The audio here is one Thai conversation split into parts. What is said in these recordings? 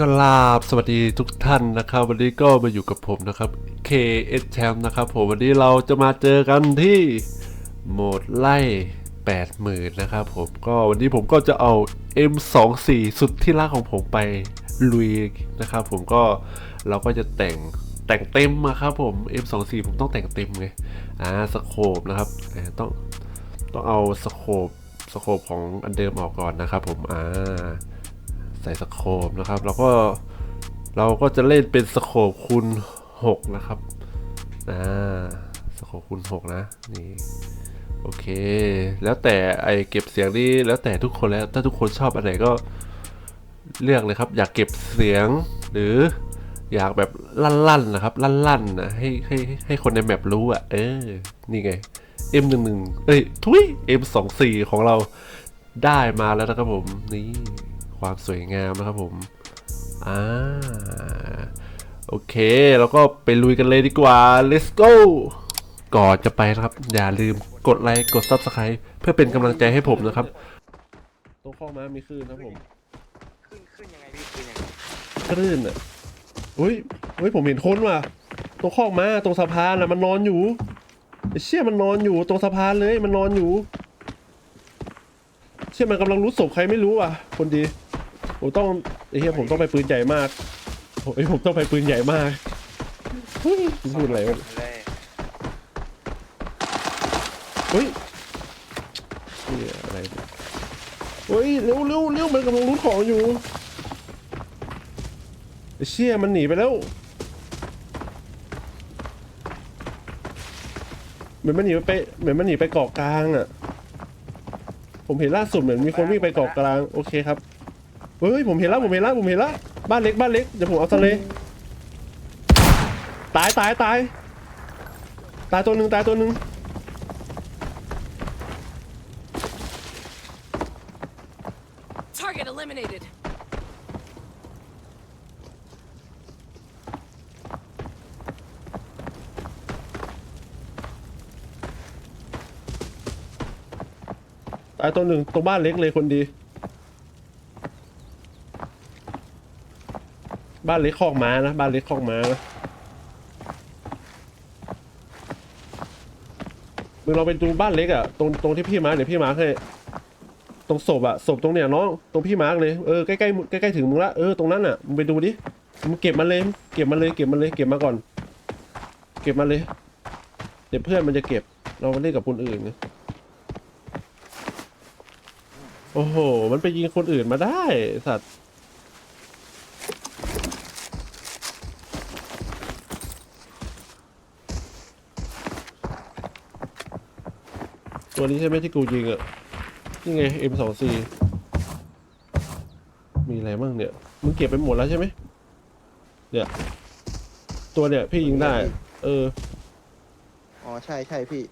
กราบสวัสดีทุกท่านนะครับ วันนี้ก็มาอยู่กับผมนะครับ KS Champ นะครับผมวันนี้เราจะมาเจอกันที่โหมดไล่80,000นะครับผมก็วันนี้ผมก็จะเอา M24 สุดที่รักของผมไปลุยนะครับผมก็เราก็จะแต่งแต่งเต็มมาครับผม M24 ผมต้องแต่งเต็มไงอ่าสโคปนะครับต้องต้องเอาสโคปสโคปของอันเดิมออกก่อนนะครับผมอ่า ส่สโคปนะครับแล้วก็เราก็จะเล่นเป็นสโคปคูณ6นะครับอ่าสโคปคูณ6นะนี่โอเค แล้วแต่ไอเก็บเสียงนี่แล้วแต่ทุกคนแล้วถ้าทุกคนชอบอันไหนก็เลือกเลยครับอยากเก็บเสียงหรืออยากแบบลั่นๆนะครับ ลั่นๆนะให้ให้ให้คนในแมปรู้อะ เออ นี่ไง M11 เอ้ย ทุย M24 ของเราได้มาแล้วนะครับผม นี่ ความสวยงามนะครับผม อ่า โอเค แล้วก็ไปลุยกันเลยดีกว่า let's go ก่อนจะไปนะครับ อย่าลืมกดไลค์ กด subscribe เพื่อเป็นกำลังใจให้ผมนะครับ ตรงข้อม้ามีคลื่นนะครับผม ขึ้นขึ้นยังไงพี่ขึ้นยังไงคลื่นอะอุ้ยอุ้ย ผมเห็นคนว่ะ ตรงข้อกม้า ตรงสะพานอะ มันนอนอยู่ไอ้เชี่ยมันนอนอยู่ ตรงสะพานเลย มันนอนอยู่ เชี่ยมันกำลังรู้ศพใครไม่รู้อะ คนดี ผมต้องไอ้เหี้ยผมต้องไปปืนใหญ่มากโอ้ยผมต้องไปปืนใหญ่มากเฮ้ยพูดอะไรวะเลยเฮ้ยนี่อะไรเนี่ยเฮ้ยเร็วเร็วเร็วมันกำลังรู้ของอยู่ไอ้เชี่ยมันหนีไปแล้วเหมือนมันหนีไปเหมือนมันหนีไปเกาะกลางอะ ผมเห็นล่าสุดเหมือนมีคนวิ่งไปเกาะกลาง โอเคครับ เฮ้ยผมเห็นแล้วผมเห็นแล้วผมเห็นแล้วบ้านเล็กบ้านเล็กเดี๋ยวผมเอาทะเลตายตายตายตายตัวหนึ่งตายตัวหนึ่ง Target eliminated. ตายตัวหนึ่งตรงบ้านเล็กเลยคนดี บ้านเล็กคอกม้านะ บ้านเล็กคอกม้านะมึงลองไปดูบ้านเล็กอะตรงตรงที่พี่มาร์คเดี๋ยวพี่มาร์คให้ตรงศพอะศพตรงเนี้ยน้องตรงพี่มาร์คเลยเออใกล้ใกล้ใกล้ใกล้ถึงมึงละเออตรงนั้นอะมึงไปดูดิมึงเก็บมาเลยเก็บมาเลยเก็บมาเลยเก็บมาก่อน เก็บมาเลย เดี๋ยวเพื่อนมันจะเก็บ เรามาเล่นกับคนอื่นนะโอ้โห มันไปยิงคนอื่นมาได้สัตว์ ตัวนี้ใช่ไหมที่กูยิงอะนี่ไง M24 มีอะไรบ้างเนี่ย มึงเก็บไปหมดแล้วใช่ไหมเนี่ย ตัวเนี่ยพี่ยิงได้ เออ อ๋อใช่ใช่พี่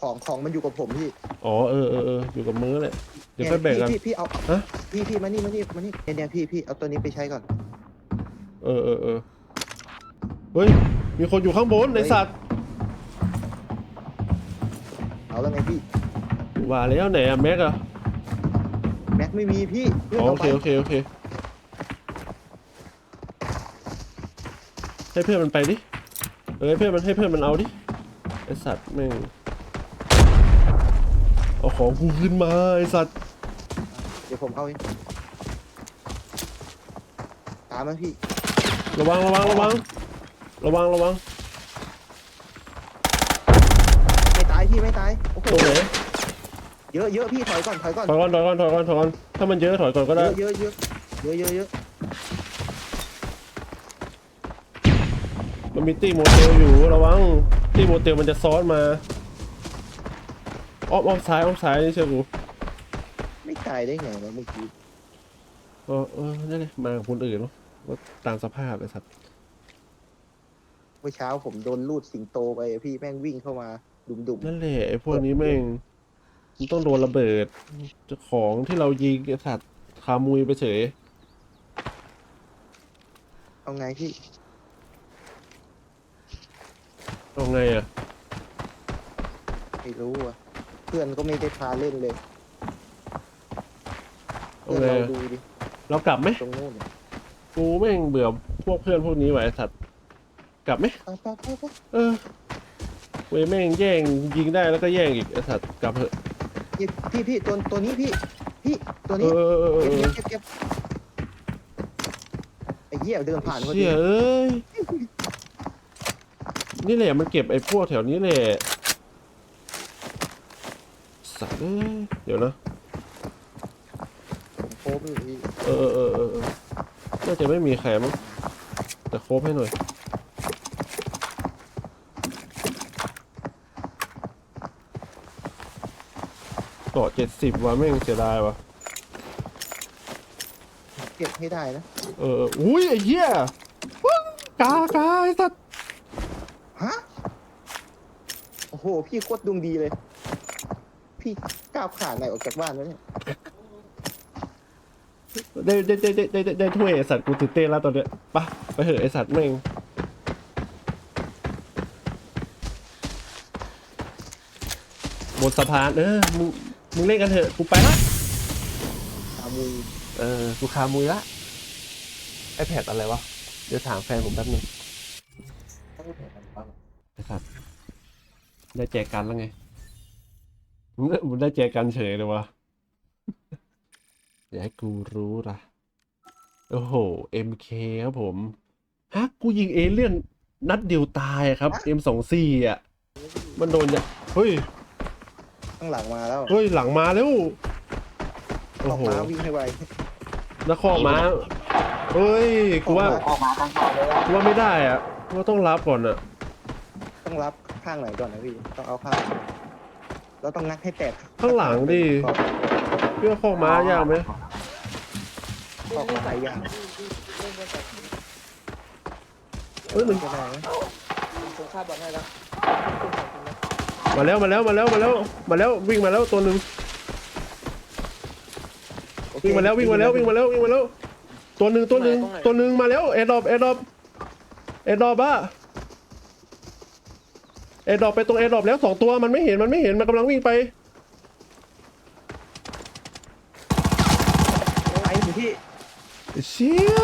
ของของมันอยู่กับผมพี่อ๋อเออเออเอออยู่กับมือแหละเดี๋ยวค่อยแบ่งกัน พี่พี่พี่เอาฮะ พี่พี่มานี่มานี่มานี่เนี่ยเนี่ยพี่พี่เอาตัวนี้ไปใช้ก่อน เออเออเออเฮ้ย มีคนอยู่ข้างบนไอสัตว์ เอาแล้วไงพี่ ว่าแล้วไหนอะแม็กอะแม็กไม่มีพี่เพื่อนอ๋อโอเอาเคไปโอเคโอเคให้เพื่อนมันไปดิเออให้เพื่อนมันให้เพื่อนมันเอาดิไอสัตว์แม่งเอาของกูขึ้นมาไอสัตว์เดี๋ยวผมเอาเองตามมาพี่ระวังระวังระวังระวังระวัง พี่ไม่ตาย โอ้โห ตรงไหนเยอะเยอะพี่ถอยก่อนถอยก่อน ถอยก่อนถอยก่อนถอยก่อนถอยก่อนถ้ามันเยอะถอยก่อนก็เยได้อะเยอะเยอะเยอะเยอะเยอะมันมีตีโมเตลอยู่ระวังตีโมเตลมันจะซ้อนมาอ้อมอ้อมซ้ายอ้อมซ้ายนี่เชื่อกูไม่ตายได้ไงวะเมื่อกี้เออเออนั่นเลยมากับคนอื่นเนาะก็ตามสภาพไอ้สัตว์เมื่อเช้าผมโดนลูดสิงโตไปพี่แม่งวิ่งเข้ามา ดุมดุมๆนั่นแหละไอ้พวกนี้แม่งมันต้องโดนระเบิดเจ้าของที่เรายิงไอ้สัตว์คามุยไปเฉยเอาไงพี่เอาไงอะไม่รู้อะ เพื่อนก็ไม่ได้พาเล่นเลยเอาเพื่อนไงเราอะดูดิเรากลับไหมตรงนู้นน่ะกูแม่งเบื่อพวกเพื่อนพวกนี้ไว้ไอ้สัตว์กลับไหมไปไปไปไปเออ เว้ยแม่งแย่งยิงได้แล้วก็แย่งอีกไอ้สัตว์กลับเถอะพี่พี่พี่ตัวตัวนี้พี่ พี่ตัวเอนี้อเออเออเอเก็บอเก็บเก็บเก็บไอ้เหี้ยเดินผ่านพอดีเชี่ยเอ้ยนี่แหละมันเก็บไอ้พวกแถวนี้แหละสัตว์เอ้ยเดี๋ยวนะ โค้งอยู่พี่เออเออเออเออน่าจะไม่มีใครมั้งแต่โคบให้หน่อย เกาะเจ็ดสิบว่ะแม่งเสียดายว่ะ เก็บให้ได้นะเออเออ อุ้ยไอ้เหี้ยว้าวกากาไอ้สัตว์ฮะโอ้โห พี่โคตรดวงดีเลย พี่ก้าวขาไหนออกจากบ้านแล้วเนี่ยได้ได้ได้ได้ได้ได้ถ้วยไอ้สัตว์กูตื่นเต้นแล้วตอนเนี้ยไปะไปเถอะไอ้สัตว์แม่งบนสะพานเออมึง มึงเล่นกันเถอะกูไปละอามูเออกูคามุยละไอแพดอะไรวะ เดี๋ยวถามแฟนผมแป๊บนึงไอสัตว์ได้แจกกันแล้วไงมึงได้มึงได้แจกกันเฉยเลยวะอย่าให้กูรู้ล่ะ โอ้โห MK ครับผมฮะกูยิงเอเลี่ยนนัดเดียวตายอะครับ M24 อะ มันโดนอย่าเฮ้ย ข้างหลังมาแล้วเฮ้ยหลังมาแล้วอโอ้อกโหมาวิ่งให้ไวนครม้าเฮ้ยกูว่าออกมาข้างๆเลยกูว่าไม่ได้อะกูว่าต้องรับก่อนอะต้องรับข้างไหนก่อนนะพี่ ต้องเอาข้างเราต้องงัดให้แตกข้างหลังดิเพื่อข้อม้ายากไหมออกมาหลายอย่างเฮ้ยมันก็ได้นะผมฆ่าบอลให้แล้วมา แล้วมาแล้วมาแล้วมาแล้วมาแล้ววิ่งมาแล้วตัวหนึ่งโอเควิ่งมาแล้ววิ่งมาแล้ววิ่งมาแล้ววิ่งมาแล้ว ตัวหนึ่งตัวหนึ่งตัวหนึ่งมาแล้วเอดอบเอดอบเอดอบอะเอดอบไปตรงเอดอบแล้วสองตัวมันไม่เห็นมันไม่เห็นมันกำลังวิ่งไปไอ้พี่เชี่ย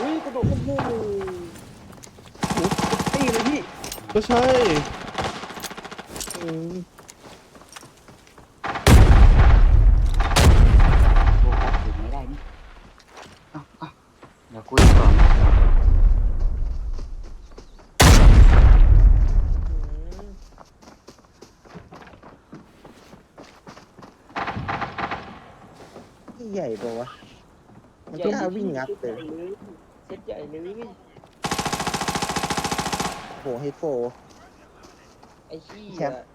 อุ้ยกระโดดขึ้นพุ่งหนูตีเลยพี่ก็ใช่อืม โอ้โหถึงไม่ได้นี่เอาเอาเดี๋ยวคุยก่อนนี่ใหญ่ปะวะ มันก็น่าวิ่งงัดเลยเซ็ตใหญ่เลย โหเฮดโฟ ไอ้ขี้แชมป์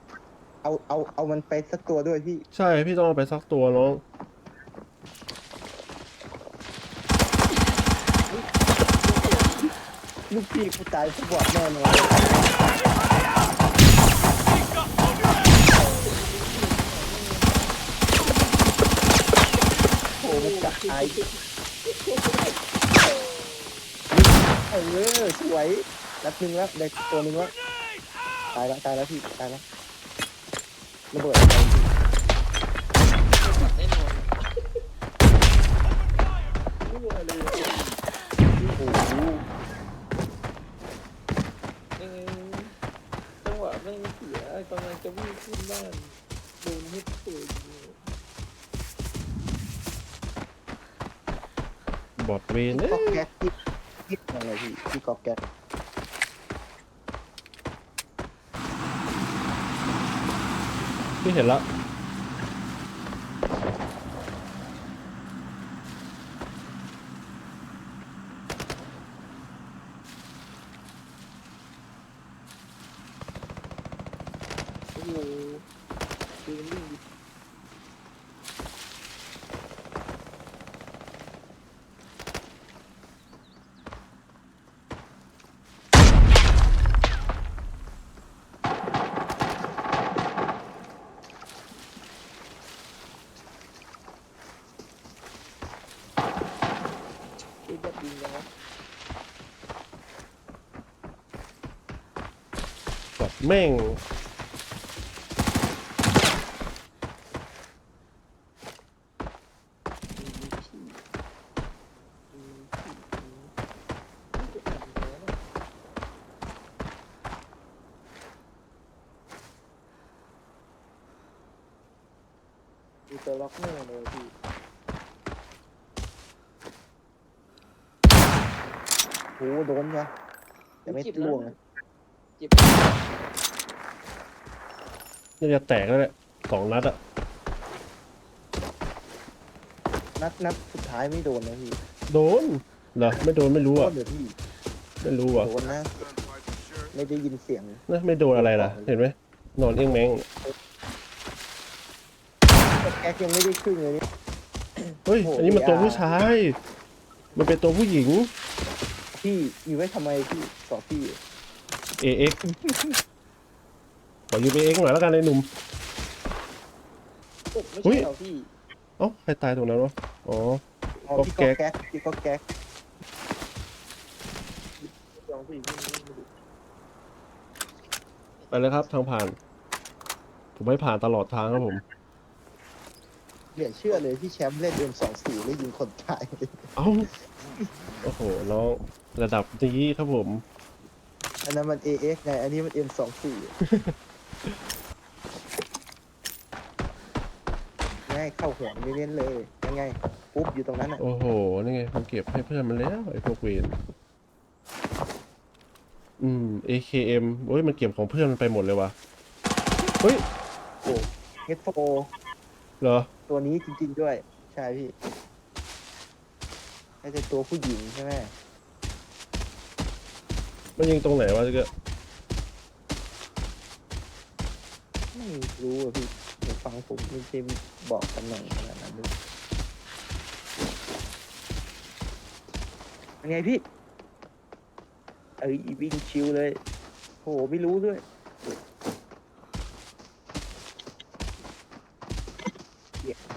เอาเอาเอามันไปสักตัวด้วยพี่ใช่พี่ต้องเอาไปสักตัวน้องลูกพี่กูตายกูบอดแน่นอนโอ้มันจับตายเออสวยนัดหนึ่งแล้วได้ตัวหนึ่งแล้วตายแล้วตายแล้วพี่ตายแล้ว ระเบิดไปจริงแน่นอนโอ้โหเออจังหวะแม่งเสียกำลังจะวิ่งขึ้นบ้านโดนฮิตปืนบอดเวนเอ้ก็ย แก๊สที่ที่ยังไงพี่ที่กอกแก๊ส พี่เห็นแล้ว โอ้โหปืนวิ่ง ปืนจะ ยิงยังไงบแม่ง ม ตัวล็อกเนอร์เลยพี่ โหโดนจ้ะแต่ไม่ล่วงนะเจ็บน่าจะแตกแล้วแหละสองนัดอะนัดนัดสุดท้ายไม่โดนนะพี่โดนเหรอไม่โดนไม่รู้โดอะนเดี๋ยวพี่ไม่รู้อะโดนนะ ไม่ได้ยินเสียงนะไม่โดนอะไรล่ะ เห็นไหมนอนเอี้ยงแมงแต่แก๊กยังไม่ได้ครึ่งเลยนี่เฮ้ยโอ้โหอันนี้มันตัวอย่าผู้ชาย มันเป็นตัวผู้หญิง พี่อยู่ไว้ทำไมพี่สอบพี่ AX ขอยืม AX หน่อยแล้วกันไอ้หนุ่มโอ้ไม่อุ๊ใช่ย เหรอพี่เอ้าใครตายตรงนั้นวะอ๋อ อ๋อพี่ก็ก็แก๊ก แก๊กพี่ก็แก๊กลองพี่พี่พี่ดูไปเลยครับทางผ่าน ผมให้ผ่านตลอดทางครับผม เหลือเชื่อเลยพี่แชมป์เล่นเอ็มสองสี่แล้วยิงคนตายเอ้าโอ้โหน้องระดับนี้ครับผม อันนั้นมัน AX ไง อันนี้มัน M24 ง่ายเข้าหัวไม่เน้นเลยยังไงปุ๊บอยู่ตรงนั้นอะโอ้โหนี่ไงมันเก็บให้เพื่อนมันแล้วไอ้พวกเวนอืม AKM โอ้ยมันเก็บของเพื่อนมันไปหมดเลยว่ะเฮ้ยเฮดโฟเหรอ ตัวนี้จริง ๆ ด้วย ใช่พี่น่าจะตัวผู้หญิงใช่ไหมมันยิงตรงไหนวะเจ๊กไม่รู้อะพี่เดี๋ยวฟังผมไม่ใช่บอกตำแหน่งขนาดนั้นด้วยยังไงพี่ เอ้ยวิ่งชิวเลยโหไม่รู้ด้วย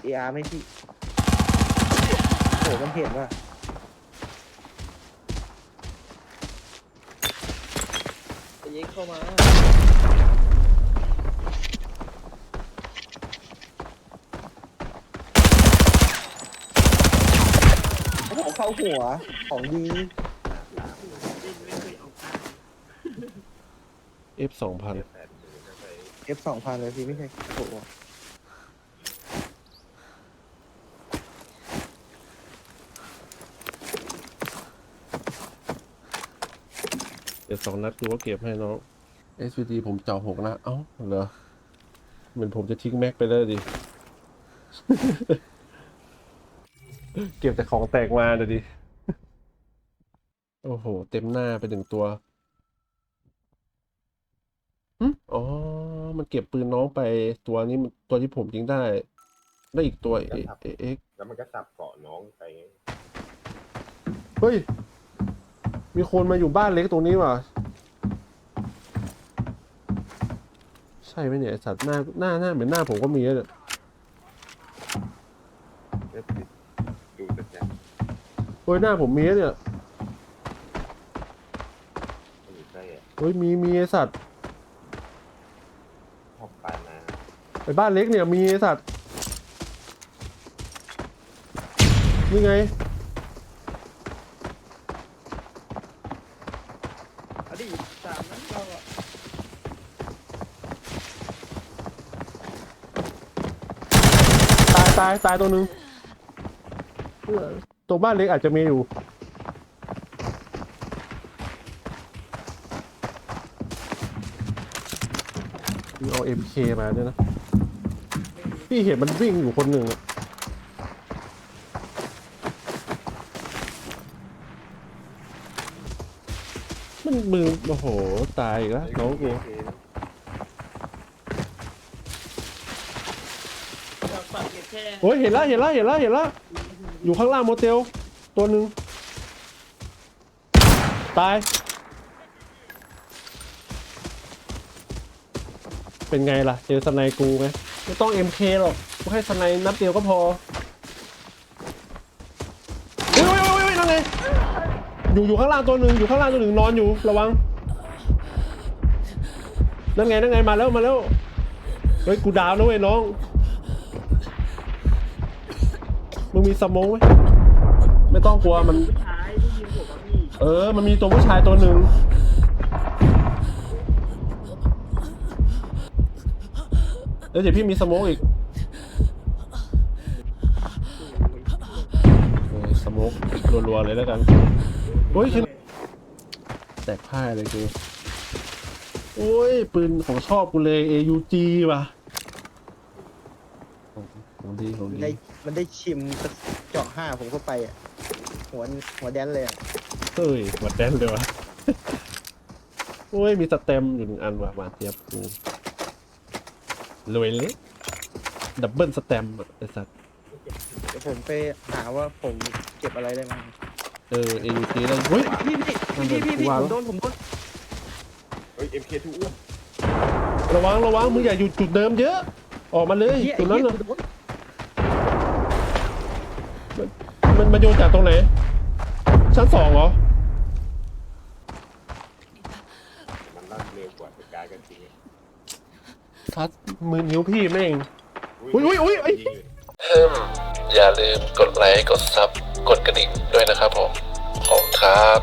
เอาร์ไหม่พี่โหมันเห็นว่าไปย็กเข้ามาโอ้โหเข้าหัวของดี F สองพัน F สองพันเลยพี่ไม่ใช่โอ้โห ดี๋ยวสองนัดกูก็เก็บให้น้อง SVD ผมเจาะหกนะ เอ้าเหรอเหมือนผมจะทิ้งแม็กไปแล้วดิ เก็บแต่ของแตกมาเดี๋ยวดิ โอ้โห เต็มหน้าไปหนึ่งตัวหึอ๋อ มันเก็บปืนน้องไปตัวนี้มันตัวที่ผมยิงได้ ได้อีกตัวเอเอเอ็กแล้วมันก็สับเกาะน้องไปไง เฮ้ย มีคนมาอยู่บ้านเล็กตรงนี้ว่ะใช่ไหมเนี่ยไอ้สัตว์หน้าหน้าหน้าเหมือนหน้าผมก็มีแล้วเนี่ยเลือดติดดูแต่แจ๊เฮ้ยหน้าผมมีแล้วเนี่ยมันอยู่ใกล้อะเฮ้ยมีมีไอสัตว์พอบปานมาไอบ้านเล็กเนี่ยมีไอสัตว์นี่ไง เอา ดิสามนั้นเราอะตายตายตายตัวหนึ่งตัวบ้านเล็กอาจจะมีอยู่ มีเอา MK มาด้วยนะ พี่เห็นมันวิ่งอยู่คนหนึ่งอะ มันมือโอ้โหตายอีกแล้วน้องกูฝากเก็บแค่โอ้ยเห็นแล้วเห็นแล้วเห็นแล้วเห็นแล้วอยู่ข้างล่างโมเตลตัวหนึ่งตาย เป็นไงล่ะ เจอสไนกูไงไม่ต้อง MK หรอกกูให้สไนนัดเดียวก็พอ อยู่อยู่ข้างล่างตัวหนึ่งอยู่ข้างล่างตัวหนึ่งนอนอยู่ระวังนั่นไงนั่นไงมาแล้วมาแล้วเฮ้ยกูดาวนะเว้ยน้องมึงมีสมองไหมไม่ต้องกลัวมันเออ มันมีตัวผู้ชายตัวหนึ่งเอ้ยเดี๋ยวพี่มีสโมกอีกโอ้ยสโมกรัวๆเลยแล้วกัน โอ้ยฉันแตกพ่ายเลยกูโอ้ยปืนของชอบกูเลย AUG ว่ะของดีของมันดีได้มันได้ชิมเจาะห้าผมเข้าไปอะหัวหัวแดนเลยอะเฮ้ยหวัดแดนเลยวะโอ้ยมีสเต็มอยู่หนึ่งอันว่ะหวานเจี๊ยบกูรวยเล็กดับเบิลสเต็มอะไอ้สัตว์เดี๋ยวผมไปหาว่าผมเก็บอะไรได้มั้ง เออ AUG แล้วเฮ้ย พี่พี่พี่พี่พี่พี่วางผมโดนผมโดนเฮ้ย MK2 อ้วนระวังระวังมึงอย่าอยู่จุดเดิมเยอะ ออกมาเลยเหี้ยจุดนั้นไอ้น่ะเหี้ยโดนมันมันโยนจากตรงไหน ชั้นสองเหรอ มันลั่นเร็วกว่าสกายกันจริงอะฟัดมือนิ้วพี่แม่ง อุ้ยอุ๊ยอุ๊ยอุ๊ยยิงเลย อย่าลืมกดไลค์กดซับกดกระดิ่งด้วยนะครับผมขอบคุณครับ